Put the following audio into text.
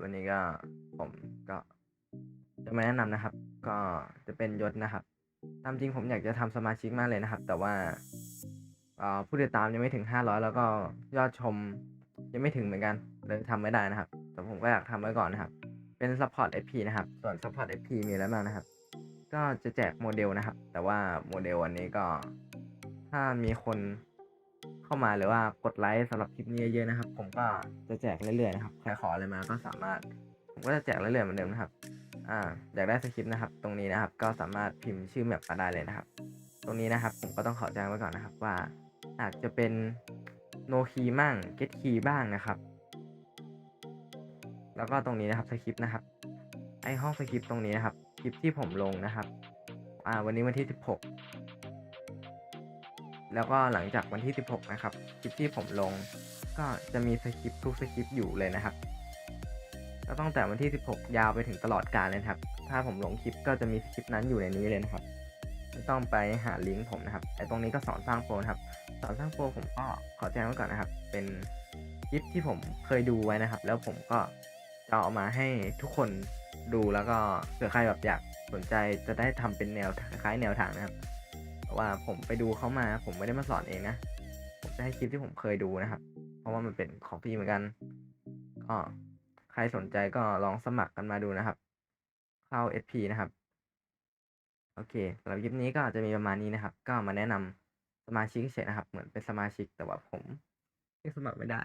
วันนี้ก็ผมก็จะมาแนะนำนะครับ ก็จะเป็นยศนะครับตามจริงผมอยากจะทำสมาชิกมากเลยนะครับ แต่ว่าเอ่อผู้ติดตามยังไม่ถึง500แล้วก็ยอดชมยังไม่ถึงเหมือนกันเลยทำไม่ได้นะครับ แต่ผมก็อยากทำไว้ก่อนนะครับ เป็น support FP นะครับ ส่วน support FP มีอะไรบ้างนะครับ ก็จะแจกโมเดลนะครับ แต่ว่าโมเดลอันนี้ก็ถ้ามีคน เข้ามาหรือว่ากดไลค์สำหรับคลิปนี้เยอะๆนะครับ ผมก็จะแจกเรื่อยๆนะครับใครขออะไรมาก็สามารถ ผมก็จะแจกเรื่อยๆเหมือนเดิมนะครับอ่าอยากได้สคริปต์นะครับ ตรงนี้นะครับ ก็สามารถพิมพ์ชื่อแมปมาได้เลยนะครับ ตรงนี้นะครับ ผมก็ต้องขอแจ้งไว้ก่อนนะครับว่า อาจจะเป็น no key บ้าง get key บ้างนะครับ แล้วก็ตรงนี้นะครับสคริปต์นะครับ ไอห้องสคริปต์ตรงนี้นะครับคลิปที่ผมลงนะครับ อ่า วันนี้วันที่ 16 แล้วก็หลังจากวันที่ 16 นะครับคลิปที่ผมลง ก็จะมีสคริปทุกสคริปอยู่เลยนะครับก็ตั้งแต่วันที่ 16 ยาวไปถึงตลอดกาลเลยครับ ถ้าผมลงคลิปก็จะมีสคริปนั้นอยู่ในนี้เลยนะครับไม่ต้องไปหาลิงก์ผมนะครับไอตรงนี้ก็สอนสร้างโปรนะครับ สอนสร้างโปรผมก็ขอแจ้งไว้ก่อนนะครับ เป็นคลิปที่ผมเคยดูไว้นะครับ แล้วผมก็จะเอามาให้ทุกคนดูแล้วก็เผื่อใครแบบอยากสนใจจะได้ทำเป็นแนวคล้ายแนวทางนะครับ ว่าผมไปดูเขามา ผมไม่ได้มาสอนเองนะ ผมจะให้คลิปที่ผมเคยดูนะครับ เพราะว่ามันเป็นของฟรีเหมือนกัน ก็ใครสนใจก็ลองสมัครกันมาดูนะครับ เข้า SP นะครับ โอเคสำหรับคลิปนี้ก็จะมีประมาณนี้นะครับ ก็มาแนะนำสมาชิกเฉยนะครับ เหมือนเป็นสมาชิกแต่ว่าผมยังสมัครไม่ได้